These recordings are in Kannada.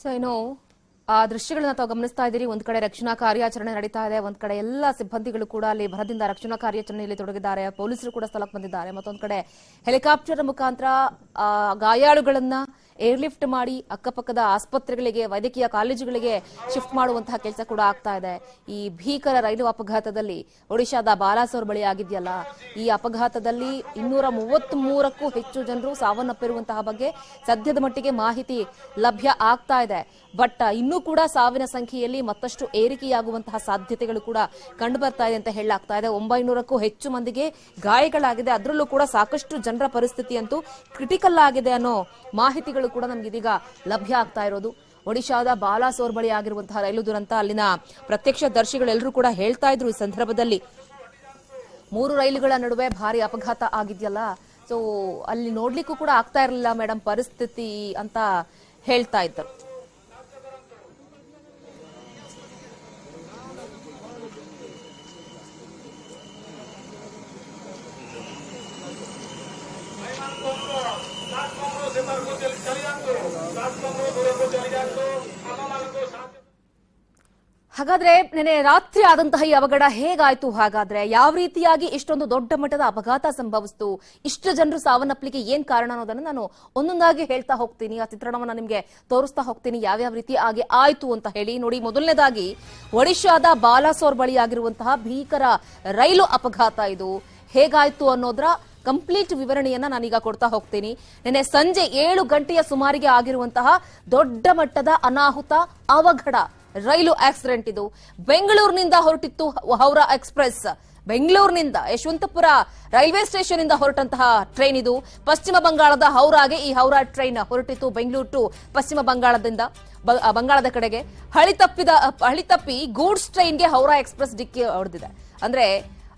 ಸೊ ಏನು ಆ ದೃಶ್ಯಗಳನ್ನ ತಾವು ಗಮನಿಸ್ತಾ ಇದ್ದೀರಿ. ಒಂದ್ ಕಡೆ ರಕ್ಷಣಾ ಕಾರ್ಯಾಚರಣೆ ನಡೀತಾ ಇದೆ. ಒಂದ್ ಕಡೆ ಎಲ್ಲ ಸಿಬ್ಬಂದಿಗಳು ಕೂಡ ಅಲ್ಲಿ ಭರದಿಂದ ರಕ್ಷಣಾ ಕಾರ್ಯಾಚರಣೆಯಲ್ಲಿ ತೊಡಗಿದ್ದಾರೆ. ಪೊಲೀಸರು ಕೂಡ ಸ್ಥಳಕ್ಕೆ ಬಂದಿದ್ದಾರೆ. ಮತ್ತೊಂದ್ ಕಡೆ ಹೆಲಿಕಾಪ್ಟರ್ ಮುಖಾಂತರ ಗಾಯಾಳುಗಳನ್ನ ಏರ್ಲಿಫ್ಟ್ ಮಾಡಿ ಅಕ್ಕಪಕ್ಕದ ಆಸ್ಪತ್ರೆಗಳಿಗೆ, ವೈದ್ಯಕೀಯ ಕಾಲೇಜುಗಳಿಗೆ ಶಿಫ್ಟ್ ಮಾಡುವಂತಹ ಕೆಲಸ ಕೂಡ ಆಗ್ತಾ ಇದೆ. ಈ ಭೀಕರ ರೈಲು ಅಪಘಾತದಲ್ಲಿ ಒಡಿಶಾದ ಬಾಲಾಸೋರ್ ಬಳಿ ಆಗಿದೆಯಲ್ಲ, ಈ ಅಪಘಾತದಲ್ಲಿ ಇನ್ನೂರ ಮೂವತ್ತ್ ಮೂರಕ್ಕೂ ಹೆಚ್ಚು ಜನರು ಸಾವನ್ನಪ್ಪಿರುವಂತಹ ಬಗ್ಗೆ ಸದ್ಯದ ಮಟ್ಟಿಗೆ ಮಾಹಿತಿ ಲಭ್ಯ ಆಗ್ತಾ ಇದೆ. ಬಟ್ ಇನ್ನೂ ಕೂಡ ಸಾವಿನ ಸಂಖ್ಯೆಯಲ್ಲಿ ಮತ್ತಷ್ಟು ಏರಿಕೆಯಾಗುವಂತಹ ಸಾಧ್ಯತೆಗಳು ಕೂಡ ಕಂಡು ಬರ್ತಾ ಇದೆ ಅಂತ ಹೇಳಲಾಗ್ತಾ ಇದೆ. ಒಂಬೈನೂರಕ್ಕೂ ಹೆಚ್ಚು ಮಂದಿಗೆ ಗಾಯಗಳಾಗಿದೆ. ಅದರಲ್ಲೂ ಕೂಡ ಸಾಕಷ್ಟು ಜನರ ಪರಿಸ್ಥಿತಿ ಅಂತೂ ಕ್ರಿಟಿಕಲ್ ಆಗಿದೆ ಅನ್ನೋ ಮಾಹಿತಿಗಳು ಕೂಡ ನಮ್ಗೆ ಇದೀಗ ಲಭ್ಯ ಆಗ್ತಾ ಇರೋದು. ಒಡಿಶಾದ ಬಾಲಾಸೋರ್ ಬಳಿ ಆಗಿರುವಂತಹ ರೈಲು ದುರಂತ, ಅಲ್ಲಿನ ಪ್ರತ್ಯಕ್ಷ ದರ್ಶಿಗಳೆಲ್ಲರೂ ಕೂಡ ಹೇಳ್ತಾ ಇದ್ರು ಈ ಸಂದರ್ಭದಲ್ಲಿ. ಮೂರು ರೈಲುಗಳ ನಡುವೆ ಭಾರಿ ಅಪಘಾತ ಆಗಿದೆಯಲ್ಲ, ಸೊ ಅಲ್ಲಿ ನೋಡ್ಲಿಕ್ಕೂ ಕೂಡ ಆಗ್ತಾ ಇರಲಿಲ್ಲ ಮೇಡಮ್ ಪರಿಸ್ಥಿತಿ ಅಂತ ಹೇಳ್ತಾ ಇದ್ದರು. ಹಾಗಾದ್ರೆ ನೆನೆ ರಾತ್ರಿ ಆದಂತಹ ಈ ಅವಘಡ ಹೇಗಾಯ್ತು? ಹಾಗಾದ್ರೆ ಯಾವ ರೀತಿಯಾಗಿ ಇಷ್ಟೊಂದು ದೊಡ್ಡ ಮಟ್ಟದ ಅಪಘಾತ ಸಂಭವಿಸ್ತು? ಇಷ್ಟು ಜನರು ಸಾವನ್ನಪ್ಪಲಿಕ್ಕೆ ಏನ್ ಕಾರಣ ಅನ್ನೋದನ್ನ ನಾನು ಒಂದೊಂದಾಗಿ ಹೇಳ್ತಾ ಹೋಗ್ತೀನಿ. ಆ ಚಿತ್ರಣವನ್ನ ನಿಮಗೆ ತೋರಿಸ್ತಾ ಹೋಗ್ತೀನಿ. ಯಾವ್ಯಾವ ರೀತಿ ಆಗಿ ಆಯ್ತು ಅಂತ ಹೇಳಿ. ನೋಡಿ, ಮೊದಲನೇದಾಗಿ ಒಡಿಶಾದ ಬಾಲಾಸೋರ್ ಬಳಿ ಆಗಿರುವಂತಹ ಭೀಕರ ರೈಲು ಅಪಘಾತ ಇದು. ಹೇಗಾಯ್ತು ಅನ್ನೋದ್ರ ಕಂಪ್ಲೀಟ್ ವಿವರಣೆಯನ್ನ ನಾನೀಗ ಕೊಡ್ತಾ ಹೋಗ್ತೀನಿ. ನಿನ್ನೆ ಸಂಜೆ ಏಳು ಗಂಟೆಯ ಸುಮಾರಿಗೆ ಆಗಿರುವಂತಹ ದೊಡ್ಡ ಮಟ್ಟದ ಅನಾಹುತ, ಅವಘಡ ರೈಲು ಆಕ್ಸಿಡೆಂಟ್ ಇದು. ಬೆಂಗಳೂರಿನಿಂದ ಹೊರಟಿತ್ತು ಹೌರಾ ಎಕ್ಸ್ಪ್ರೆಸ್. ಬೆಂಗಳೂರಿನಿಂದ ಯಶವಂತಪುರ ರೈಲ್ವೆ ಸ್ಟೇಷನ್ ಇಂದ ಹೊರಟಂತಹ ಟ್ರೈನ್ ಇದು. ಪಶ್ಚಿಮ ಬಂಗಾಳದ ಹೌರಾಗೆ ಈ ಹೌರಾ ಟ್ರೈನ್ ಹೊರಟಿತ್ತು ಬೆಂಗಳೂರು ಟು ಪಶ್ಚಿಮ ಬಂಗಾಳದಿಂದ ಬಂಗಾಳದ ಕಡೆಗೆ. ಹಳಿ ತಪ್ಪಿದ ಹಳಿ ತಪ್ಪಿ ಗೂಡ್ಸ್ ಟ್ರೈನ್ಗೆ ಹೌರಾ ಎಕ್ಸ್ಪ್ರೆಸ್ ಡಿಕ್ಕಿ ಹೊಡೆದಿದೆ. ಅಂದ್ರೆ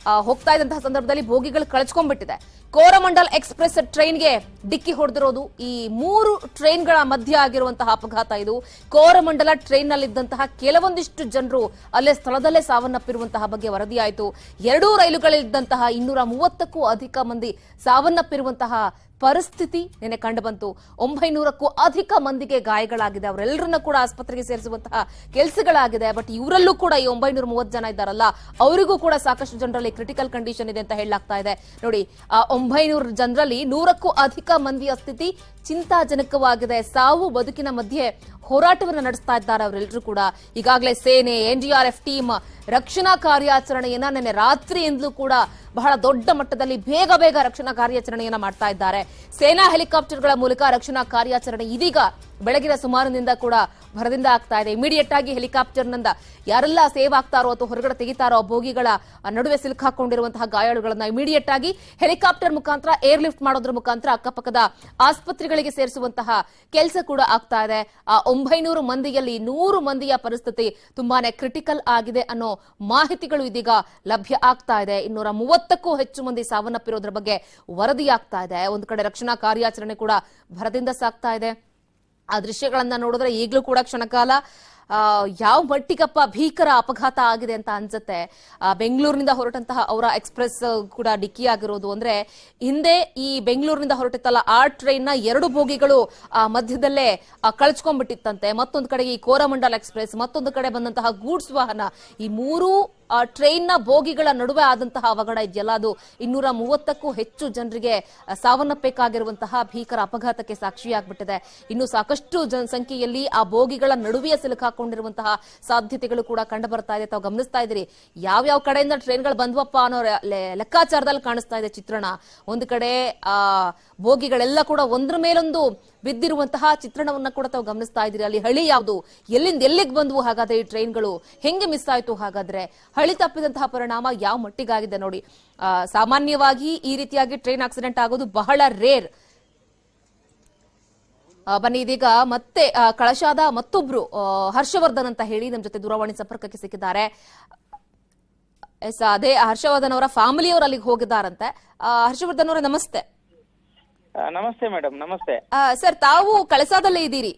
ಹೋಗ್ತಾ ಇದ್ದಂತಹ ಸಂದರ್ಭದಲ್ಲಿ ಬೋಗಿಗಳು ಕಳಚ್ಕೊಂಡ್ಬಿಟ್ಟಿದೆ. ಕೋರಮಂಡಲ್ ಎಕ್ಸ್ಪ್ರೆಸ್ ಟ್ರೈನ್ಗೆ ಡಿಕ್ಕಿ ಹೊಡೆದಿರೋದು ಈ ಮೂರು ಟ್ರೈನ್ಗಳ ಮಧ್ಯೆ ಆಗಿರುವಂತಹ ಅಪಘಾತ ಇದು. ಕೋರಮಂಡಲ ಟ್ರೈನ್ನಲ್ಲಿದ್ದಂತಹ ಕೆಲವೊಂದಿಷ್ಟು ಜನರು ಅಲ್ಲೇ ಸ್ಥಳದಲ್ಲೇ ಸಾವನ್ನಪ್ಪಿರುವಂತಹ ಬಗ್ಗೆ ವರದಿಯಾಯಿತು. ಎರಡೂ ರೈಲುಗಳಲ್ಲಿದ್ದಂತಹ ಇನ್ನೂರ ಮೂವತ್ತಕ್ಕೂ ಅಧಿಕ ಮಂದಿ ಸಾವನ್ನಪ್ಪಿರುವಂತಹ ಪರಿಸ್ಥಿತಿ ನಿನ್ನೆ ಕಂಡುಬಂತು. ಒಂಬೈನೂರಕ್ಕೂ ಅಧಿಕ ಮಂದಿಗೆ ಗಾಯಗಳಾಗಿದೆ. ಅವರೆಲ್ಲರನ್ನ ಕೂಡ ಆಸ್ಪತ್ರೆಗೆ ಸೇರಿಸುವಂತಹ ಕೆಲಸಗಳಾಗಿದೆ. ಬಟ್ ಇವರಲ್ಲೂ ಕೂಡ ಈ ಒಂಬೈನೂರ ಮೂವತ್ತು ಜನ ಇದ್ದಾರಲ್ಲ, ಅವರಿಗೂ ಕೂಡ ಸಾಕಷ್ಟು ಜನರಲ್ಲಿ ಕ್ರಿಟಿಕಲ್ ಕಂಡೀಷನ್ ಇದೆ ಅಂತ ಹೇಳಲಾಗ್ತಾ ಇದೆ. ನೋಡಿ, ಆ ಒಂಬೈನೂರು ಜನರಲ್ಲಿ ನೂರಕ್ಕೂ ಅಧಿಕ ಮಂದಿಯ ಸ್ಥಿತಿ ಚಿಂತಾಜನಕವಾಗಿದೆ. ಸಾವು ಬದುಕಿನ ಮಧ್ಯೆ ಹೋರಾಟವನ್ನು ನಡೆಸ್ತಾ ಇದ್ದಾರೆ ಅವರೆಲ್ಲರೂ ಕೂಡ. ಈಗಾಗಲೇ ಸೇನೆ, ಎನ್ಡಿಆರ್ಎಫ್ ಟೀಮ್ ರಕ್ಷಣಾ ಕಾರ್ಯಾಚರಣೆಯನ್ನ ನಿನ್ನೆ ರಾತ್ರಿಯಿಂದಲೂ ಕೂಡ ಬಹಳ ದೊಡ್ಡ ಮಟ್ಟದಲ್ಲಿ ಬೇಗ ಬೇಗ ರಕ್ಷಣಾ ಕಾರ್ಯಾಚರಣೆಯನ್ನ ಮಾಡ್ತಾ ಇದ್ದಾರೆ. ಸೇನಾ ಹೆಲಿಕಾಪ್ಟರ್ಗಳ ಮೂಲಕ ರಕ್ಷಣಾ ಕಾರ್ಯಾಚರಣೆ ಇದೀಗ ಬೆಳಗಿನ ಸುಮಾರಿನಿಂದ ಕೂಡ ಭರದಿಂದ ಆಗ್ತಾ ಇದೆ. ಇಮಿಡಿಯೇಟ್ ಆಗಿ ಹೆಲಿಕಾಪ್ಟರ್ನಿಂದ ಯಾರೆಲ್ಲ ಸೇವ್ ಆಗ್ತಾರೋ ಅಥವಾ ಹೊರಗಡೆ ತೆಗಿತಾರೋ ಬೋಗಿಗಳ ನಡುವೆ ನಡುವೆ ಸಿಲುಕಾಕೊಂಡಿರುವಂತಹ ಗಾಯಾಳುಗಳನ್ನ ಇಮಿಡಿಯೇಟ್ ಆಗಿ ಹೆಲಿಕಾಪ್ಟರ್ ಮುಖಾಂತರ ಏರ್ ಲಿಫ್ಟ್ ಮಾಡೋದ್ರ ಮುಖಾಂತರ ಅಕ್ಕಪಕ್ಕದ ಆಸ್ಪತ್ರೆಗಳಿಗೆ ಸೇರಿಸುವಂತಹ ಕೆಲಸ ಕೂಡ ಆಗ್ತಾ ಇದೆ. ಆ ಒಂಬೈನೂರು ಮಂದಿಯಲ್ಲಿ ನೂರು ಮಂದಿಯ ಪರಿಸ್ಥಿತಿ ತುಂಬಾನೇ ಕ್ರಿಟಿಕಲ್ ಆಗಿದೆ ಅನ್ನೋ ಮಾಹಿತಿಗಳು ಇದೀಗ ಲಭ್ಯ ಆಗ್ತಾ ಇದೆ. ಇನ್ನೂರ ಮೂವತ್ತಕ್ಕೂ ಹೆಚ್ಚು ಮಂದಿ ಸಾವನ್ನಪ್ಪಿರೋದ್ರ ಬಗ್ಗೆ ವರದಿಯಾಗ್ತಾ ಇದೆ. ಒಂದು ಕಡೆ ರಕ್ಷಣಾ ಕಾರ್ಯಾಚರಣೆ ಕೂಡ ಭರದಿಂದ ಸಾಗ್ತಾ ಇದೆ. ಆ ದೃಶ್ಯಗಳನ್ನ ನೋಡಿದ್ರೆ ಈಗಲೂ ಕೂಡ ಕ್ಷಣಕಾಲ ಯಾವ ಮಟ್ಟಿಗಪ್ಪ ಭೀಕರ ಅಪಘಾತ ಆಗಿದೆ ಅಂತ ಅನ್ಸುತ್ತೆ. ಬೆಂಗಳೂರಿನಿಂದ ಹೊರಟಂತಹ ಅವರ ಎಕ್ಸ್ಪ್ರೆಸ್ ಕೂಡ ಡಿಕ್ಕಿ ಆಗಿರೋದು ಅಂದ್ರೆ, ಹಿಂದೆ ಈ ಬೆಂಗಳೂರಿನಿಂದ ಹೊರಟಿತ್ತಲ್ಲ, ಆ ಟ್ರೈನ್ನ ಎರಡು ಬೋಗಿಗಳು ಮಧ್ಯದಲ್ಲೇ ಕಳ್ಚ್ಕೊಂಡ್ಬಿಟ್ಟಿತ್ತಂತೆ. ಮತ್ತೊಂದು ಕಡೆ ಈ ಕೋರಮಂಡಲ್ ಎಕ್ಸ್ಪ್ರೆಸ್, ಮತ್ತೊಂದು ಕಡೆ ಬಂದಂತಹ ಗೂಡ್ಸ್ ವಾಹನ, ಈ ಮೂರು ಆ ಟ್ರೈನ್ನ ಬೋಗಿಗಳ ನಡುವೆ ಆದಂತಹ ಅವಘಡ ಇದೆಯಲ್ಲ, ಅದು ಇನ್ನೂರ ಮೂವತ್ತಕ್ಕೂ ಹೆಚ್ಚು ಜನರಿಗೆ ಸಾವನ್ನಪ್ಪಬೇಕಾಗಿರುವಂತಹ ಭೀಕರ ಅಪಘಾತಕ್ಕೆ ಸಾಕ್ಷಿಯಾಗ್ಬಿಟ್ಟಿದೆ. ಇನ್ನು ಸಾಕಷ್ಟು ಜನಸಂಖ್ಯೆಯಲ್ಲಿ ಆ ಬೋಗಿಗಳ ನಡುವೆಯೇ ಸಿಲುಕಾಕೊಂಡಿರುವಂತಹ ಸಾಧ್ಯತೆಗಳು ಕೂಡ ಕಂಡು ಬರ್ತಾ ಇದೆ. ತಾವು ಗಮನಿಸ್ತಾ ಇದ್ದೀರಿ, ಯಾವ್ಯಾವ ಕಡೆಯಿಂದ ಟ್ರೈನ್ಗಳು ಬಂದ್ವಪ್ಪ ಅನ್ನೋ ಲೆಕ್ಕಾಚಾರದಲ್ಲಿ ಕಾಣಿಸ್ತಾ ಇದೆ ಚಿತ್ರಣ. ಒಂದು ಕಡೆ, ಆ, ಬೋಗಿಗಳೆಲ್ಲ ಕೂಡ ಒಂದ್ರ ಮೇಲೊಂದು ಬಿದ್ದಿರುವಂತಹ ಚಿತ್ರಣವನ್ನ ಕೂಡ ತಾವು ಗಮನಿಸ್ತಾ ಇದ್ದೀರಿ. ಅಲ್ಲಿ ಹಳಿ ಯಾವುದು? ಎಲ್ಲಿಂದ ಎಲ್ಲಿಗೆ ಬಂದವು? ಹಾಗಾದ್ರೆ ಈ ಟ್ರೈನ್ಗಳು ಹೆಂಗೆ ಮಿಸ್ ಆಯ್ತು? ಹಾಗಾದ್ರೆ ಹಳಿ ತಪ್ಪಿದಂತಹ ಪರಿಣಾಮ ಯಾವ ಮಟ್ಟಿಗಾಗಿದೆ ನೋಡಿ. ಸಾಮಾನ್ಯವಾಗಿ ಈ ರೀತಿಯಾಗಿ ಟ್ರೈನ್ ಆಕ್ಸಿಡೆಂಟ್ ಆಗೋದು ಬಹಳ ರೇರ್. ಬನ್ನಿ, ಇದೀಗ ಮತ್ತೆ ಕಳಶಾದ ಮತ್ತೊಬ್ರು ಹರ್ಷವರ್ಧನ್ ಅಂತ ಹೇಳಿ ನಮ್ಮ ಜೊತೆ ದೂರವಾಣಿ ಸಂಪರ್ಕಕ್ಕೆ ಸಿಕ್ಕಿದ್ದಾರೆ. ಎಸ್, ಅದೇ ಹರ್ಷವರ್ಧನ್ ಅವರ ಫ್ಯಾಮಿಲಿಯವರು ಅಲ್ಲಿಗೆ ಹೋಗಿದ್ದಾರಂತೆ. ಹರ್ಷವರ್ಧನ್ ಅವರೇ, ನಮಸ್ತೆ. ಆ, ನಮಸ್ತೆ ಮೇಡಮ್ ನಮಸ್ತೆ. ಆ, ಸರ್ ತಾವು ಕಳಸಾದಲ್ಲೇ ಇದ್ದೀರಿ?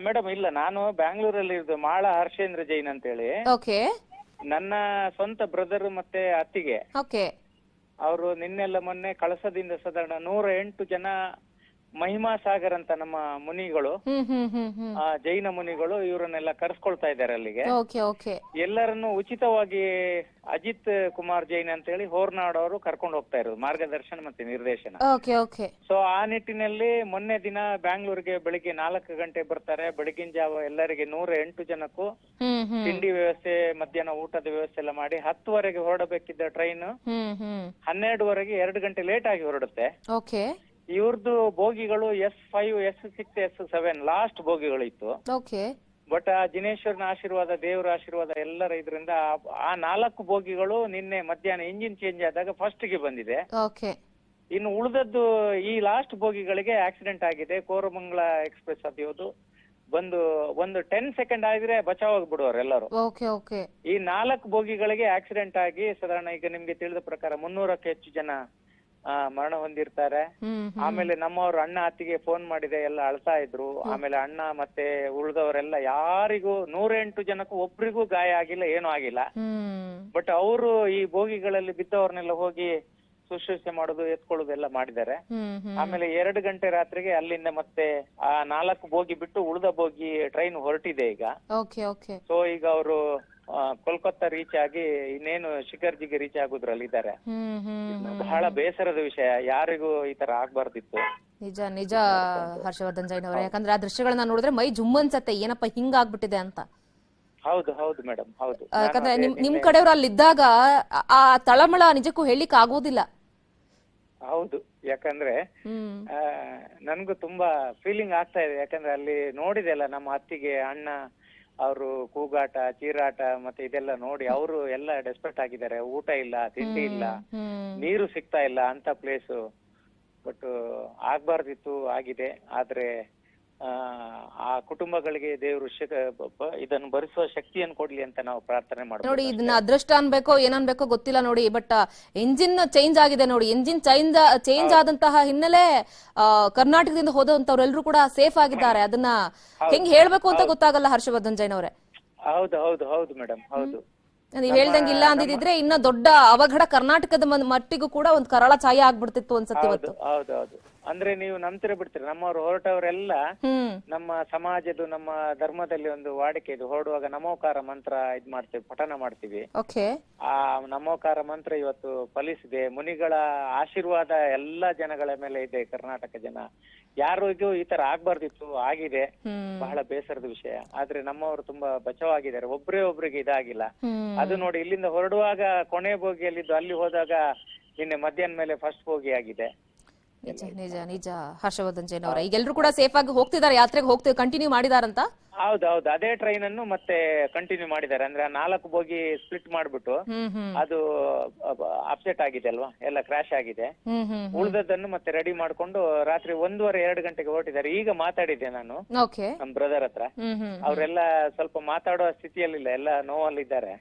ಮೇಡಮ್ ಇಲ್ಲ ನಾನು ಬ್ಯಾಂಗ್ಳೂರಲ್ಲಿ ಇರೋದು ಮಾಳ ಹರ್ಷೇಂದ್ರ ಜೈನ್ ಅಂತೇಳಿ. ಓಕೆ. ನನ್ನ ಸ್ವಂತ ಬ್ರದರ್ ಮತ್ತೆ ಅತ್ತಿಗೆ. ಓಕೆ. ಅವರು ನಿನ್ನೆಲ್ಲ ಮೊನ್ನೆ ಕಳಸದಿಂದ ಸಾಧಾರಣ ನೂರ ಎಂಟು ಜನ ಮಹಿಮಾ ಸಾಗರ್ ಅಂತ ನಮ್ಮ ಮುನಿಗಳು ಹ್ಮ್ ಹ್ಮ್ ಹ್ಮ್ ಹ್ಮ್. ಆ, ಜೈನ ಮುನಿಗಳು ಇವರನ್ನೆಲ್ಲ ಕರೆಸ್ಕೊಳ್ತಾ ಇದ್ದಾರೆ ಅಲ್ಲಿಗೆ. Okay okay. ಎಲ್ಲರನ್ನು ಉಚಿತವಾಗಿ ಅಜಿತ್ ಕುಮಾರ್ ಜೈನ್ ಅಂತ ಹೇಳಿ ಹೋರ್ನಾಡ್ ಅವರು ಕರ್ಕೊಂಡು ಹೋಗ್ತಾ ಇರೋದು ಮಾರ್ಗದರ್ಶನ ಮತ್ತೆ ನಿರ್ದೇಶನ. Okay okay. ಸೊ ಆ ನಿಟ್ಟಿನಲ್ಲಿ ಮೊನ್ನೆ ದಿನ ಬ್ಯಾಂಗ್ಳೂರಿಗೆ ಬೆಳಿಗ್ಗೆ ನಾಲ್ಕು ಗಂಟೆ ಬರ್ತಾರೆ. ಬೆಳಗಿನ ಜಾವ ಎಲ್ಲರಿಗೆ ನೂರ ಎಂಟು ಜನಕ್ಕೂ ಹ್ಮ್ ಹ್ಮ್. ತಿಂಡಿ ವ್ಯವಸ್ಥೆ ಮಧ್ಯಾಹ್ನ ಊಟದ ವ್ಯವಸ್ಥೆ ಎಲ್ಲ ಮಾಡಿ ಹತ್ತುವರೆಗೆ ಹೊರಡಬೇಕಿದ್ದ ಟ್ರೈನ್ ಹ್ಮ್ ಹ್ಮ್. ಹನ್ನೆರಡುವರೆಗೆ ಎರಡು ಗಂಟೆ ಲೇಟ್ ಆಗಿ ಹೊರಡುತ್ತೆ. ಓಕೆ. ಇವ್ರದ್ದು ಬೋಗಿಗಳು S five S six S seven last ಬೋಗಿಗಳು ಇತ್ತು ಓಕೆ. ಬಟ್ ಆ ಜಿನೇಶ್ವರನ ಆಶೀರ್ವಾದ ದೇವರ ಆಶೀರ್ವಾದ ಎಲ್ಲರ ಇದರಿಂದ ಆ ನಾಲ್ಕು ಬೋಗಿಗಳು ನಿನ್ನೆ ಮಧ್ಯಾಹ್ನ ಇಂಜಿನ್ ಚೇಂಜ್ ಆದಾಗ ಫಸ್ಟ್ಗೆ ಬಂದಿದೆ. ಓಕೆ. ಇನ್ನು ಉಳಿದದ್ದು ಈ ಲಾಸ್ಟ್ ಬೋಗಿಗಳಿಗೆ ಆಕ್ಸಿಡೆಂಟ್ ಆಗಿದೆ. ಕೋರಮಂಗಲ ಎಕ್ಸ್ಪ್ರೆಸ್ ಅದು ಬಂದು ಒಂದು ಟೆನ್ ಸೆಕೆಂಡ್ ಆಗಿದ್ರೆ ಬಚಾವ್ ಆಗ್ಬಿಡುವರು ಎಲ್ಲರೂ. Okay okay. ಈ ನಾಲ್ಕು ಬೋಗಿಗಳಿಗೆ ಆಕ್ಸಿಡೆಂಟ್ ಆಗಿ ಸಾಧಾರಣ ಈಗ ನಿಮ್ಗೆ ತಿಳಿದ ಪ್ರಕಾರ ಮುನ್ನೂರಕ್ಕೆ ಹೆಚ್ಚು ಜನ ಆ, ಮರಣ ಹೊಂದಿರ್ತಾರೆ. ಹ್ಮ್ ಆಮೇಲೆ ನಮ್ಮವರು ಅಣ್ಣ ಅತ್ತಿಗೆ ಫೋನ್ ಮಾಡಿದೆ ಎಲ್ಲ ಅಳ್ತಾ ಇದ್ರು. ಆಮೇಲೆ ಅಣ್ಣ ಮತ್ತೆ ಉಳಿದವರೆಲ್ಲ ಯಾರಿಗೂ ನೂರೆಂಟು ಜನಕ್ಕೂ ಒಬ್ರಿಗೂ ಗಾಯ ಆಗಿಲ್ಲ ಏನೂ ಆಗಿಲ್ಲ. ಹ್ಮ್. ಬಟ್ ಅವರು ಈ ಬೋಗಿಗಳಲ್ಲಿ ಬಿದ್ದವ್ರನ್ನೆಲ್ಲ ಹೋಗಿ ಶುಶ್ರೂಷೆ ಮಾಡೋದು ಎತ್ಕೊಳ್ಳೋದು ಎಲ್ಲ ಮಾಡಿದ್ದಾರೆ. ಹ್ಮ್ ಹ್ಮ್. ಆಮೇಲೆ ಎರಡು ಗಂಟೆ ರಾತ್ರಿಗೆ ಅಲ್ಲಿಂದ ಮತ್ತೆ ಆ ನಾಲ್ಕು ಬೋಗಿ ಬಿಟ್ಟು ಉಳಿದ ಬೋಗಿ ಟ್ರೈನ್ ಹೊರಟಿದೆ ಈಗ. ಓಕೆ ಓಕೆ ಸೊ ಈಗ ಅವರು ಕೋಲ್ಕತ್ತಾ ರೀಚ್ ಆಗಿ ಇನ್ನೇನು ಶಿಖರ್ಜಿಗೆ ರೀಚ್ ಆಗುದ್ರಲ್ಲಿ ಇದ್ದಾರೆ. ಬಹಳ ಬೇಸರದ ವಿಷಯ. ಯಾರಿಗೂ ಈ ತರ ಆಗ್ಬಾರ್ದಿತ್ತು. ನಿಜ ನಿಜ ಹರ್ಷವರ್ಧನ್ ಜೈನ್ ಅವರ. ಯಾಕಂದ್ರೆ ಆ ದೃಶ್ಯಗಳನ್ನ ನೋಡಿದ್ರೆ ಮೈ ಜುಮ್ ಅನ್ಸತ್ತೆ ಏನಪ್ಪ ಹಿಂಗಾಗ್ಬಿಟ್ಟಿದೆ ಅಂತ. ಹೌದು ಹೌದು ಮೇಡಮ್ ಹೌದು. ಯಾಕಂದ್ರೆ ನಿಮ್ ನಿಮ್ ಕಡೆಯವ್ರು ಅಲ್ಲಿದ್ದಾಗ ಆ- ಆ ತಳಮಳ ನಿಜಕ್ಕೂ ಹೇಳಿಕ್ ಆಗೋದಿಲ್ಲ. ಹೌದು ಯಾಕಂದ್ರೆ ನನ್ಗೂ ತುಂಬಾ ಫೀಲಿಂಗ್ ಆಗ್ತಾ ಇದೆ. ಯಾಕಂದ್ರೆ ಅಲ್ಲಿ ನೋಡಿದೆ ಅಲ್ಲ ನಮ್ಮ ಅತ್ತಿಗೆ ಅಣ್ಣ ಅವರು ಕೂಗಾಟ ಚೀರಾಟ ಮತ್ತೆ ಇದೆಲ್ಲ ನೋಡಿ ಅವರು ಎಲ್ಲ ಡೆಸ್ಪೆಕ್ಟ್ ಆಗಿದ್ದಾರೆ. ಊಟ ಇಲ್ಲ ತಿಂಡಿ ಇಲ್ಲ ನೀರು ಸಿಗ್ತಾ ಇಲ್ಲ ಅಂತ ಪ್ಲೇಸು ಬಟ್ ಆಗ್ಬಾರ್ದಿತ್ತು ಆಗಿದೆ. ಆದ್ರೆ ಆ, ಆ ಕುಟುಂಬಗಳಿಗೆ ದೇವರು ಇದನ್ನು ಭರಿಸುವ ಶಕ್ತಿಯನ್ನು ಕೊಡ್ಲಿ ಅಂತ ನಾವು ಪ್ರಾರ್ಥನೆ ನೋಡಿ ಮಾಡ್ಬೋದು ಇದನ್ನ ಅದೃಷ್ಟ ಅನ್ಬೇಕೋ ಏನನ್ಬೇಕೋ ಗೊತ್ತಿಲ್ಲ ನೋಡಿ ಬಟ್ ಎಂಜಿನ್ ಚೇಂಜ್ ಆಗಿದೆ ನೋಡಿ. ಎಂಜಿನ್ ಚೇಂಜ್ ಚೇಂಜ್ ಆದಂತಹ ಹಿನ್ನೆಲೆ ಕರ್ನಾಟಕದಿಂದ ಹೋದಂತವ್ರೆಲ್ಲರೂ ಕೂಡ ಸೇಫ್ ಆಗಿದ್ದಾರೆ. ಅದನ್ನ ಹೆಂಗ್ ಹೇಳ್ಬೇಕು ಅಂತ ಗೊತ್ತಾಗಲ್ಲ ಹರ್ಷವರ್ಧನ್ ಜೈನ್ ಅವರೇ. ಹೌದು ಹೌದು ಹೌದು ಮೇಡಮ್ ಹೌದು. ನೀವ್ ಹೇಳ್ದಂಗೆ ಇಲ್ಲ ಅಂದಿದ್ರೆ ಇನ್ನ ದೊಡ್ಡ ಅವಘಡ ಕರ್ನಾಟಕದ ಮಟ್ಟಿಗೂ ಕೂಡ ಒಂದ್ ಕರಾಳ ಛಾಯೆ ಆಗ್ಬಿಡ್ತಿತ್ತು ಅನ್ಸತ್ತೆ ಇವತ್ತು. ಹೌದು ಹೌದು. ಅಂದ್ರೆ ನೀವು ನಂಬ್ತಿರ ಬಿಡ್ತೀರಿ ನಮ್ಮವ್ರು ಹೊರಟವರೆಲ್ಲ ಹ್ಮ್. ನಮ್ಮ ಸಮಾಜದ್ದು ನಮ್ಮ ಧರ್ಮದಲ್ಲಿ ಒಂದು ವಾಡಿಕೆ ಇದು. ಹೊರಡುವಾಗ ನಮೋಕಾರ ಮಂತ್ರ ಇದ್ ಮಾಡ್ತೀವಿ ಪಠನ ಮಾಡ್ತೀವಿ. ಓಕೆ. ಆ ನಮೋಕಾರ ಮಂತ್ರ ಇವತ್ತು ಫಲಿಸಿದೆ. ಮುನಿಗಳ ಆಶೀರ್ವಾದ ಎಲ್ಲಾ ಜನಗಳ ಮೇಲೆ ಇದೆ ಕರ್ನಾಟಕ ಜನ. ಯಾರಿಗೂ ಈ ತರ ಆಗ್ಬಾರ್ದಿತ್ತು ಆಗಿದೆ. ಹ್ಮ್. ಬಹಳ ಬೇಸರದ ವಿಷಯ. ಆದ್ರೆ ನಮ್ಮವರು ತುಂಬಾ ಬಚಾವಾಗಿದ್ದಾರೆ. ಒಬ್ರೇ ಒಬ್ರಿಗೆ ಇದಾಗಿಲ್ಲ. ಹ್ಮ್. ಅದು ನೋಡಿ ಇಲ್ಲಿಂದ ಹೊರಡುವಾಗ ಕೊನೆ ಬೋಗಿಯಲ್ಲಿದ್ದು ಅಲ್ಲಿ ಹೋದಾಗ ನಿನ್ನೆ ಮಧ್ಯಾಹ್ನ ಮೇಲೆ ಫಸ್ಟ್ ಬೋಗಿ ಆಗಿದೆ ನಿಜ ನಿಜ. ಹರ್ಷವರ್ಧನ್ ಜೈನ್ ಅವರೇ. ಈಗೆಲ್ಲರೂ ಕೂಡ ಸೇಫ್ ಆಗಿ ಹೋಗ್ತಿದ್ದಾರೆ ಯಾತ್ರೆಗೆ ಹೋಗ್ತೀವಿ ಕಂಟಿನ್ಯೂ ಮಾಡಿದಾರಂತ? ಹೌದೌದು ಹೌದು. ಅದೇ ಟ್ರೈನ್ ಅನ್ನು ಮತ್ತೆ ಕಂಟಿನ್ಯೂ ಮಾಡಿದ್ದಾರೆ. ಅಂದ್ರೆ ನಾಲ್ಕು ಬೋಗಿ ಸ್ಪ್ಲಿಟ್ ಮಾಡ್ಬಿಟ್ಟು ಅದು ಅಪ್ಸೆಟ್ ಆಗಿದೆ ಅಲ್ವಾ? ಎಲ್ಲ ಕ್ರಾಶ್ ಆಗಿದೆ. ಉಳಿದದ್ದನ್ನು ಮತ್ತೆ ರೆಡಿ ಮಾಡ್ಕೊಂಡು ರಾತ್ರಿ ಒಂದೂವರೆ ಎರಡು ಗಂಟೆಗೆ ಹೊರಟಿದ್ದಾರೆ. ಈಗ ಮಾತಾಡಿದ್ದೆ ನಾನು ನಮ್ ಬ್ರದರ್ ಹತ್ರ. ಅವರೆಲ್ಲ ಸ್ವಲ್ಪ ಮಾತಾಡೋ ಸ್ಥಿತಿಯಲ್ಲಿಲ್ಲ ಎಲ್ಲ ನೋವಲ್ಲಿದ್ದಾರೆ.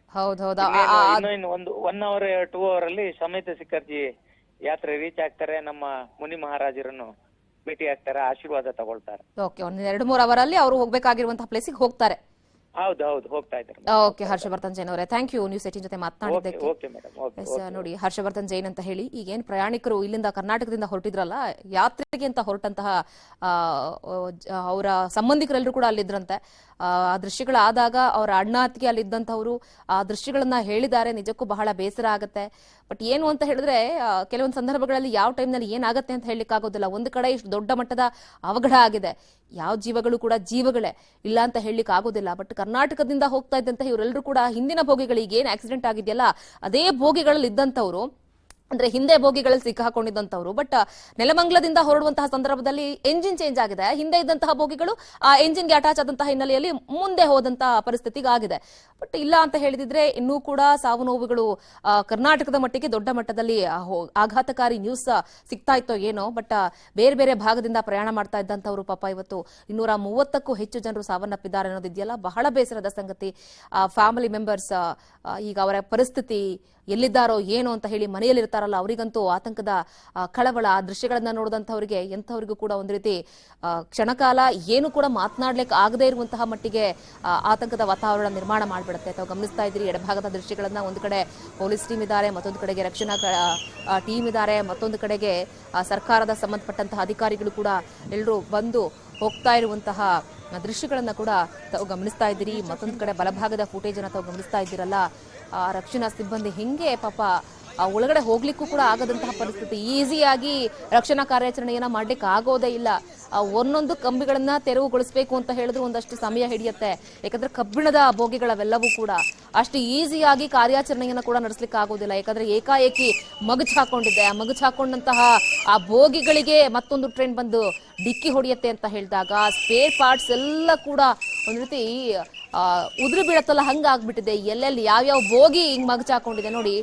ಇನ್ನು ಒಂದು ಒನ್ ಅವರ್ ಟೂ ಅವರ್ ಅಲ್ಲಿ ಸಮೇತ ಸಿಕ್ಕರ್ಜಿ ಯಾತ್ರೆ ರೀಚ್ ಆಗ್ತಾರೆ ನಮ್ಮ ಮುನಿ ಮಹಾರಾಜರನ್ನು ಭೇಟಿ ಆಗ್ತಾರೆ ಆಶೀರ್ವಾದ ತಗೊಳ್ತಾರೆ. ಓಕೆ ಒಂದ್ ಎರಡು ಮೂರು ಅಲ್ಲಿ ಅವರು ಹೋಗ್ಬೇಕಾಗಿರುವಂತಹ ಪ್ಲೇಸಿಗೆ ಹೋಗ್ತಾರೆ. ಹೌದು ಹೌದು ಹೋಗ್ತಾ ಇದ್ದಾರೆ. ಓಕೆ ಹರ್ಷವರ್ಧನ್ ಜೈನ್ ಅವರೇ ಥ್ಯಾಂಕ್ ಯು ನ್ಯೂಸ್ ಏಟಿನ್ ಜೊತೆ ಮಾತನಾಡಿದ್ದಕ್ಕೆ. ಓಕೆ ಮೇಡಮ್ ಓಕೆ ಎಸ್ ನೋಡಿ ಹರ್ಷವರ್ಧನ್ ಜೈನ್ ಅಂತ ಹೇಳಿ ಈಗೇನ್ ಪ್ರಯಾಣಿಕರು ಇಲ್ಲಿಂದ ಕರ್ನಾಟಕದಿಂದ ಹೊರಟಿದ್ರಲ್ಲ ಯಾತ್ರೆಗೆ ಅಂತ ಹೊರಟಂತಹ ಅವರ ಸಂಬಂಧಿಕರೆಲ್ಲರೂ ಕೂಡ ಅಲ್ಲಿದ್ರಂತೆ. ಆ ಆ ದೃಶ್ಯಗಳಾದಾಗ ಅವರ ಅಣ್ಣ ಅತ್ತಿಗೆ ಅಲ್ಲಿದ್ದಂಥವ್ರು ಆ ದೃಶ್ಯಗಳನ್ನ ಹೇಳಿದ್ದಾರೆ ನಿಜಕ್ಕೂ ಬಹಳ ಬೇಸರ ಆಗತ್ತೆ. ಬಟ್ ಏನು ಅಂತ ಹೇಳಿದ್ರೆ ಕೆಲವೊಂದು ಸಂದರ್ಭಗಳಲ್ಲಿ ಯಾವ ಟೈಮ್ನಲ್ಲಿ ಏನಾಗುತ್ತೆ ಅಂತ ಹೇಳಲಿಕ್ಕೆ ಆಗೋದಿಲ್ಲ. ಒಂದು ಕಡೆ ಇಷ್ಟು ದೊಡ್ಡ ಮಟ್ಟದ ಅವಘಡ ಆಗಿದೆ. ಯಾವ ಜೀವಗಳು ಕೂಡ ಜೀವಗಳೇ ಇಲ್ಲ ಅಂತ ಹೇಳಲಿಕ್ಕೆ ಆಗೋದಿಲ್ಲ. ಬಟ್ ಕರ್ನಾಟಕದಿಂದ ಹೋಗ್ತಾ ಇದ್ದಂತ ಇವರೆಲ್ಲರೂ ಕೂಡ ಹಿಂದಿನ ಬೋಗಿಗಳಿಗೆ ಏನು ಆಕ್ಸಿಡೆಂಟ್ ಆಗಿದೆಯಲ್ಲ, ಅದೇ ಬೋಗಿಗಳಲ್ಲಿ ಇದ್ದಂಥವ್ರು ಅಂದ್ರೆ ಹಿಂದೆ ಬೋಗಿಗಳಲ್ಲಿ ಸಿಕ್ಕಾಕೊಂಡಿದ್ದಂಥವ್ರು. ಬಟ್ ನೆಲಮಂಗಲದಿಂದ ಹೊರಡುವಂತಹ ಸಂದರ್ಭದಲ್ಲಿ ಎಂಜಿನ್ ಚೇಂಜ್ ಆಗಿದೆ. ಹಿಂದೆ ಇದ್ದಂತಹ ಬೋಗಿಗಳು, ಆ ಎಂಜಿನ್ಗೆ ಅಟ್ಯಾಚ್ ಆದಂತಹ ಹಿನ್ನೆಲೆಯಲ್ಲಿ ಮುಂದೆ ಹೋದಂತಹ ಪರಿಸ್ಥಿತಿಗೆ ಆಗಿದೆ. ಬಟ್ ಇಲ್ಲ ಅಂತ ಹೇಳಿದಿದ್ರೆ ಇನ್ನೂ ಕೂಡ ಸಾವು ನೋವುಗಳು ಕರ್ನಾಟಕದ ಮಟ್ಟಿಗೆ ದೊಡ್ಡ ಮಟ್ಟದಲ್ಲಿ ಆಘಾತಕಾರಿ ನ್ಯೂಸ್ ಸಿಗ್ತಾ ಇತ್ತೋ ಏನೋ. ಬಟ್ ಬೇರೆ ಬೇರೆ ಭಾಗದಿಂದ ಪ್ರಯಾಣ ಮಾಡ್ತಾ ಇದ್ದಂಥವ್ರು ಪಾಪ ಇವತ್ತು ಇನ್ನೂರ ಮೂವತ್ತಕ್ಕೂ ಹೆಚ್ಚು ಜನರು ಸಾವನ್ನಪ್ಪಿದ್ದಾರೆ ಅನ್ನೋದಿದೆಯಲ್ಲ ಬಹಳ ಬೇಸರದ ಸಂಗತಿ. ಫ್ಯಾಮಿಲಿ ಮೆಂಬರ್ಸ್ ಈಗ ಅವರ ಪರಿಸ್ಥಿತಿ ಎಲ್ಲಿದ್ದಾರೋ ಏನೋ ಅಂತ ಹೇಳಿ ಮನೆಯಲ್ಲಿರ್ತಾ ಇರ್ತಾರಲ್ಲ ಅವರಿಗಂತೂ ಆತಂಕದ ಕಳವಳ, ಆ ದೃಶ್ಯಗಳನ್ನ ನೋಡಿದಂಥವರಿಗೆ ಎಂಥವ್ರಿಗೂ ಕೂಡ ಒಂದು ರೀತಿ ಕ್ಷಣಕಾಲ ಏನು ಕೂಡ ಮಾತನಾಡ್ಲಿಕ್ಕೆ ಆಗದೇ ಇರುವಂತಹ ಮಟ್ಟಿಗೆ ಆತಂಕದ ವಾತಾವರಣ ನಿರ್ಮಾಣ ಮಾಡಿಬಿಡುತ್ತೆ. ತಾವು ಗಮನಿಸ್ತಾ ಇದ್ರಿ ಎಡಭಾಗದ ದೃಶ್ಯಗಳನ್ನ ಒಂದು ಕಡೆ ಪೊಲೀಸ್ ಟೀಮ್ ಇದ್ದಾರೆ, ಮತ್ತೊಂದು ಕಡೆಗೆ ರಕ್ಷಣಾ ಟೀಮ್ ಇದ್ದಾರೆ, ಮತ್ತೊಂದು ಕಡೆಗೆ ಸರ್ಕಾರದ ಸಂಬಂಧಪಟ್ಟಂತಹ ಅಧಿಕಾರಿಗಳು ಕೂಡ ಎಲ್ಲರೂ ಬಂದು ಹೋಗ್ತಾ ಇರುವಂತಹ ದೃಶ್ಯಗಳನ್ನ ಕೂಡ ತಾವು ಗಮನಿಸ್ತಾ ಇದ್ದೀರಿ. ಮತ್ತೊಂದು ಕಡೆ ಬಲಭಾಗದ ಫುಟೇಜ್ ಅನ್ನ ತಾವು ಗಮನಿಸ್ತಾ ಇದ್ದೀರಲ್ಲ ರಕ್ಷಣಾ ಸಿಬ್ಬಂದಿ ಹೆಂಗೆ ಪಾಪ ಒಳಗಡೆ ಹೋಗ್ಲಿಕ್ಕೂ ಕೂಡ ಆಗದಂತಹ ಪರಿಸ್ಥಿತಿ. ಈಸಿಯಾಗಿ ರಕ್ಷಣಾ ಕಾರ್ಯಾಚರಣೆಯನ್ನ ಮಾಡ್ಲಿಕ್ಕೆ ಆಗೋದೇ ಇಲ್ಲ. ಒಂದೊಂದು ಕಂಬಿಗಳನ್ನ ತೆರವುಗೊಳಿಸಬೇಕು ಅಂತ ಹೇಳಿದ್ರೆ ಒಂದಷ್ಟು ಸಮಯ ಹಿಡಿಯುತ್ತೆ. ಯಾಕಂದ್ರೆ ಕಬ್ಬಿಣದ ಬೋಗಿಗಳವೆಲ್ಲವೂ ಕೂಡ ಅಷ್ಟು ಈಸಿಯಾಗಿ ಕಾರ್ಯಾಚರಣೆಯನ್ನ ಕೂಡ ನಡೆಸಲಿಕ್ಕೆ ಆಗೋದಿಲ್ಲ. ಯಾಕಂದ್ರೆ ಏಕಾಏಕಿ ಮಗಚ್ ಹಾಕೊಂಡಿದೆ ಆ ಮಗಚ್ ಹಾಕೊಂಡಂತಹ ಆ ಬೋಗಿಗಳಿಗೆ ಮತ್ತೊಂದು ಟ್ರೈನ್ ಬಂದು ಡಿಕ್ಕಿ ಹೊಡೆಯುತ್ತೆ ಅಂತ ಹೇಳಿದಾಗ ಸ್ಪೇರ್ ಪಾರ್ಟ್ಸ್ ಎಲ್ಲ ಕೂಡ ಒಂದ್ ರೀತಿ ಉದುರು ಬೀಳತ್ತಲ್ಲ, ಹಂಗಾಗ್ಬಿಟ್ಟಿದೆ. ಎಲ್ಲೆಲ್ಲಿ ಯಾವ್ಯಾವ ಬೋಗಿ ಹಿಂಗ್ ಮಗಚ್ ಹಾಕೊಂಡಿದೆ ನೋಡಿ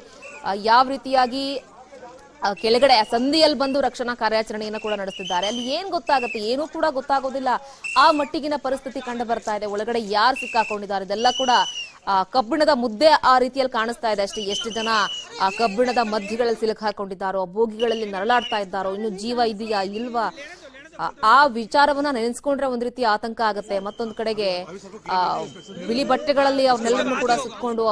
ಯಾವ ರೀತಿಯಾಗಿ ಕೆಳಗಡೆ ಸಂಧಿಯಲ್ಲಿ ಬಂದು ರಕ್ಷಣಾ ಕಾರ್ಯಾಚರಣೆಯನ್ನು ಕೂಡ ನಡೆಸ್ತಿದ್ದಾರೆ. ಅಲ್ಲಿ ಏನ್ ಗೊತ್ತಾಗುತ್ತೆ? ಏನೂ ಕೂಡ ಗೊತ್ತಾಗೋದಿಲ್ಲ. ಆ ಮಟ್ಟಿಗಿನ ಪರಿಸ್ಥಿತಿ ಕಂಡು ಬರ್ತಾ ಇದೆ. ಒಳಗಡೆ ಯಾರು ಸಿಕ್ಕಾಕೊಂಡಿದ್ದಾರೆ? ಇದೆಲ್ಲ ಕೂಡ ಕಬ್ಬಿಣದ ಮುದ್ದೆ ಆ ರೀತಿಯಲ್ಲಿ ಕಾಣಿಸ್ತಾ ಇದೆ ಅಷ್ಟೇ. ಎಷ್ಟು ಜನ, ಆ, ಕಬ್ಬಿಣದ ಮಧ್ಯಗಳಲ್ಲಿ ಸಿಲುಕ್ ಹಾಕೊಂಡಿದ್ದಾರೋ ಬೋಗಿಗಳಲ್ಲಿ ನರಳಾಡ್ತಾ ಇದ್ದಾರೋ, ಇನ್ನು ಜೀವ ಇದೆಯಾ ಇಲ್ವಾ? ಆ- ವಿಚಾರವನ್ನ ನೆನೆಸ್ಕೊಂಡ್ರೆ ಒಂದ್ ರೀತಿ ಆತಂಕ ಆಗುತ್ತೆ. ಮತ್ತೊಂದ್ ಕಡೆಗೆ ಬಿಳಿ ಬಟ್ಟೆಗಳಲ್ಲಿ ಅವ್ರನ್ನೆಲ್ಲರನ್ನು ಕೂಡ ಸುತ್ತಕೊಂಡು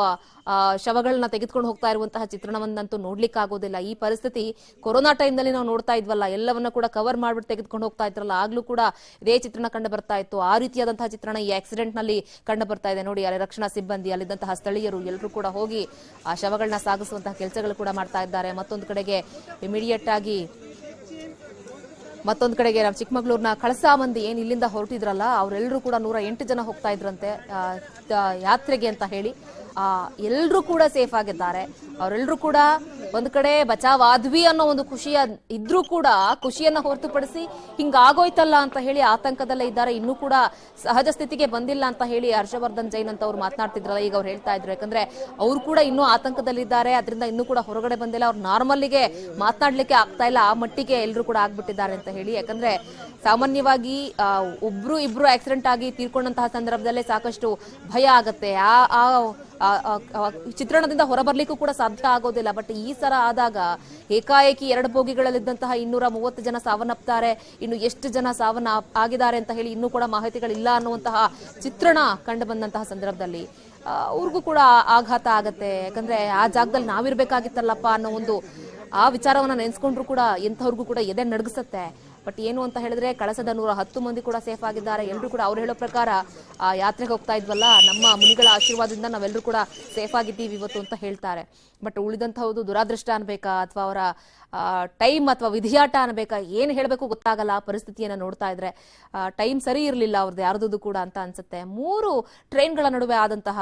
ಶವಗಳನ್ನ ತೆಗೆದುಕೊಂಡು ಹೋಗ್ತಾ ಇರುವಂತಹ ಚಿತ್ರಣವನ್ನಂತೂ ನೋಡ್ಲಿಕ್ಕೆ ಆಗೋದಿಲ್ಲ. ಈ ಪರಿಸ್ಥಿತಿ ಕೊರೋನಾ ಟೈಮ್ನಲ್ಲಿ ನಾವು ನೋಡ್ತಾ ಇದ್ವಲ್ಲ, ಎಲ್ಲವನ್ನ ಕೂಡ ಕವರ್ ಮಾಡ್ಬಿಟ್ಟು ತೆಗೆದುಕೊಂಡು ಹೋಗ್ತಾ ಇದ್ರಲ್ಲ, ಆಗ್ಲೂ ಕೂಡ ಇದೇ ಚಿತ್ರಣ ಕಂಡು ಬರ್ತಾ ಇತ್ತು. ಆ ರೀತಿಯಾದಂತಹ ಚಿತ್ರಣ ಈ ಆಕ್ಸಿಡೆಂಟ್ನಲ್ಲಿ ಕಂಡು ಬರ್ತಾ ಇದೆ. ನೋಡಿ, ಅಲ್ಲಿ ರಕ್ಷಣಾ ಸಿಬ್ಬಂದಿ, ಅಲ್ಲಿದ್ದಂತಹ ಸ್ಥಳೀಯರು ಎಲ್ಲರೂ ಕೂಡ ಹೋಗಿ ಆ ಶವಗಳನ್ನ ಸಾಗಿಸುವಂತಹ ಕೆಲಸಗಳು ಕೂಡ ಮಾಡ್ತಾ ಇದ್ದಾರೆ. ಮತ್ತೊಂದು ಕಡೆಗೆ ಇಮಿಡಿಯೇಟ್ ಆಗಿ ಮತ್ತೊಂದು ಕಡೆಗೆ ನಮ್ಮ ಚಿಕ್ಕಮಗಳೂರಿನ ಕಳಸಾ ಮಂದಿ ಏನು ಇಲ್ಲಿಂದ ಹೊರಟಿದ್ರಲ್ಲ ಅವರೆಲ್ಲರೂ ಕೂಡ ನೂರ ಎಂಟು ಜನ ಹೋಗ್ತಾ ಇದ್ರಂತೆ ಯಾತ್ರೆಗೆ ಅಂತ ಹೇಳಿ. ಎಲ್ಲರೂ ಕೂಡ ಸೇಫ್ ಆಗಿದ್ದಾರೆ. ಅವರೆಲ್ಲರೂ ಕೂಡ ಒಂದು ಕಡೆ ಬಚಾವ್ ಆದ್ವಿ ಅನ್ನೋ ಒಂದು ಖುಷಿಯ ಇದ್ರೂ ಕೂಡ ಖುಷಿಯನ್ನ ಹೊರತುಪಡಿಸಿ ಹಿಂಗಾಗೋಯ್ತಲ್ಲ ಅಂತ ಹೇಳಿ ಆತಂಕದಲ್ಲೇ ಇದ್ದಾರೆ. ಇನ್ನೂ ಕೂಡ ಸಹಜ ಸ್ಥಿತಿಗೆ ಬಂದಿಲ್ಲ ಅಂತ ಹೇಳಿ ಹರ್ಷವರ್ಧನ್ ಜೈನ್ ಅಂತ ಅವ್ರು ಮಾತನಾಡ್ತಿದ್ರಲ್ಲ ಈಗ ಅವ್ರು ಹೇಳ್ತಾ ಇದ್ರು. ಯಾಕಂದ್ರೆ ಅವ್ರು ಕೂಡ ಇನ್ನೂ ಆತಂಕದಲ್ಲಿದ್ದಾರೆ ಅದರಿಂದ ಇನ್ನೂ ಕೂಡ ಹೊರಗಡೆ ಬಂದಿಲ್ಲ. ಅವ್ರು ನಾರ್ಮಲ್ಗೆ ಮಾತನಾಡ್ಲಿಕ್ಕೆ ಆಗ್ತಾ ಇಲ್ಲ. ಆ ಮಟ್ಟಿಗೆ ಎಲ್ಲರೂ ಕೂಡ ಆಗ್ಬಿಟ್ಟಿದ್ದಾರೆ ಅಂತ ಹೇಳಿ. ಯಾಕಂದ್ರೆ ಸಾಮಾನ್ಯವಾಗಿ ಆ, ಒಬ್ರು ಇಬ್ರು ಆಕ್ಸಿಡೆಂಟ್ ಆಗಿ ತೀರ್ಕೊಂಡಂತಹ ಸಂದರ್ಭದಲ್ಲೇ ಸಾಕಷ್ಟು ಭಯ ಆಗತ್ತೆ. ಆ ಆ ಆ- ಆ- ಆ ಚಿತ್ರಣದಿಂದ ಹೊರಬರ್ಲಿಕ್ಕೂ ಕೂಡ ಸಾಧ್ಯ ಆಗೋದಿಲ್ಲ. ಬಟ್ ಈ ಸರ ಆದಾಗ ಏಕಾಏಕಿ ಎರಡು ಬೋಗಿಗಳಲ್ಲಿದ್ದಂತಹ ಇನ್ನೂರ ಮೂವತ್ತು ಜನ ಸಾವನ್ನಪ್ತಾರೆ. ಇನ್ನು ಎಷ್ಟು ಜನ ಸಾವನ್ನ ಆಗಿದ್ದಾರೆ ಅಂತ ಹೇಳಿ ಇನ್ನೂ ಕೂಡ ಮಾಹಿತಿಗಳಿಲ್ಲ ಅನ್ನುವಂತಹ ಚಿತ್ರಣ ಕಂಡು ಬಂದಂತಹ ಸಂದರ್ಭದಲ್ಲಿ. ಅವ್ರಿಗೂ ಕೂಡ ಆಘಾತ ಆಗತ್ತೆ. ಯಾಕಂದ್ರೆ ಆ ಜಾಗದಲ್ಲಿ ನಾವಿರ್ಬೇಕಾಗಿತ್ತಲ್ಲಪ್ಪ ಅನ್ನೋ ಒಂದು, ಆ ವಿಚಾರವನ್ನ ನೆನೆಸ್ಕೊಂಡ್ರು ಕೂಡ ಎಂಥವ್ರಿಗೂ ಕೂಡ ಎದೆ ನಡಗಿಸತ್ತೆ. ಬಟ್ ಏನು ಅಂತ ಹೇಳಿದ್ರೆ ಕಳಸದ ನೂರ ಹತ್ತು ಮಂದಿ ಕೂಡ ಸೇಫ್ ಆಗಿದ್ದಾರೆ. ಎಲ್ಲರೂ ಕೂಡ ಅವ್ರು ಹೇಳೋ ಪ್ರಕಾರ, ಆ, ಯಾತ್ರೆಗೆ ಹೋಗ್ತಾ ಇದ್ವಲ್ಲ, ನಮ್ಮ ಮುನಿಗಳ ಆಶೀರ್ವಾದದಿಂದ ನಾವೆಲ್ಲರೂ ಕೂಡ ಸೇಫ್ ಆಗಿದ್ದೀವಿ ಇವತ್ತು ಅಂತ ಹೇಳ್ತಾರೆ. ಬಟ್ ಉಳಿದಂತಹದ್ದು ದುರಾದೃಷ್ಟ ಅನ್ಬೇಕಾ ಅಥವಾ ಅವರ ಟೈಮ್ ಅಥವಾ ವಿಧಿಯಾಟ ಅನ್ಬೇಕಾ? ಏನ್ ಹೇಳಬೇಕು ಗೊತ್ತಾಗಲ್ಲ, ಪರಿಸ್ಥಿತಿಯನ್ನ ನೋಡ್ತಾ ಇದ್ರೆ. ಟೈಮ್ ಸರಿ ಇರಲಿಲ್ಲ ಅವ್ರದ್ದು ಯಾರ್ದು ಕೂಡ ಅಂತ ಅನ್ಸುತ್ತೆ. ಮೂರು ಟ್ರೈನ್ಗಳ ನಡುವೆ ಆದಂತಹ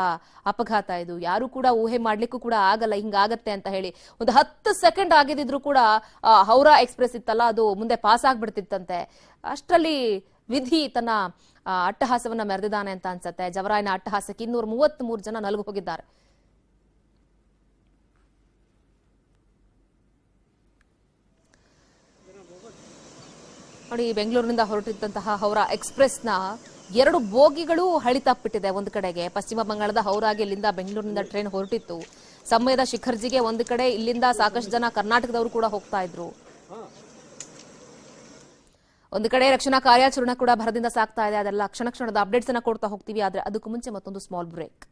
ಅಪಘಾತ ಇದು. ಯಾರು ಕೂಡ ಊಹೆ ಮಾಡ್ಲಿಕ್ಕೂ ಕೂಡ ಆಗಲ್ಲ, ಹಿಂಗಾಗತ್ತೆ ಅಂತ ಹೇಳಿ. ಒಂದು ಹತ್ತು ಸೆಕೆಂಡ್ ಆಗಿದ್ರು ಕೂಡ ಹೌರಾ ಎಕ್ಸ್ಪ್ರೆಸ್ ಇತ್ತಲ್ಲ, ಅದು ಮುಂದೆ ಪಾಸ್ ಆಗ್ಬಿಡ್ತಿತ್ತಂತೆ ಅಷ್ಟರಲ್ಲಿ ವಿಧಿ ತನ್ನ ಅಟ್ಟಹಾಸವನ್ನ ಮೆರೆದಿದ್ದಾನೆ ಅಂತ ಅನ್ಸುತ್ತೆ. ಜವರಾಯನ ಅಟ್ಟಹಾಸಕ್ಕೆ ಇನ್ನೂರ ಮೂವತ್ತ್ ಮೂರು ಜನ ನಲುಗು ಹೋಗಿದ್ದಾರೆ. ನೋಡಿ, ಬೆಂಗಳೂರಿನಿಂದ ಹೊರಟಿದ್ದಂತಹ ಹೌರಾ ಎಕ್ಸ್ಪ್ರೆಸ್ನ ಎರಡು ಬೋಗಿಗಳು ಹಳಿ ತಪ್ಪಿಟ್ಟಿದೆ ಒಂದು ಕಡೆಗೆ. ಪಶ್ಚಿಮ ಬಂಗಾಳದ ಹೌರಾಗೆ ಇಲ್ಲಿಂದ ಬೆಂಗಳೂರಿನಿಂದ ಟ್ರೈನ್ ಹೊರಟಿತ್ತು. ಸಮಯದ ಶಿಖರ್ಜಿಗೆ ಒಂದು ಕಡೆ, ಇಲ್ಲಿಂದ ಸಾಕಷ್ಟು ಜನ ಕರ್ನಾಟಕದವರು ಕೂಡ ಹೋಗ್ತಾ ಇದ್ರು. ಒಂದು ಕಡೆ ರಕ್ಷಣಾ ಕಾರ್ಯಾಚರಣೆ ಕೂಡ ಭರದಿಂದ ಸಾಗ್ತಾ ಇದೆ. ಅದೆಲ್ಲ ಕ್ಷಣ ಕ್ಷಣದ ಅಪ್ಡೇಟ್ಸ್ ಅನ್ನ ಕೊಡ್ತಾ ಹೋಗ್ತೀವಿ. ಆದ್ರೆ ಅದಕ್ಕೂ ಮುಂಚೆ ಮತ್ತೊಂದು ಸ್ಮಾಲ್ ಬ್ರೇಕ್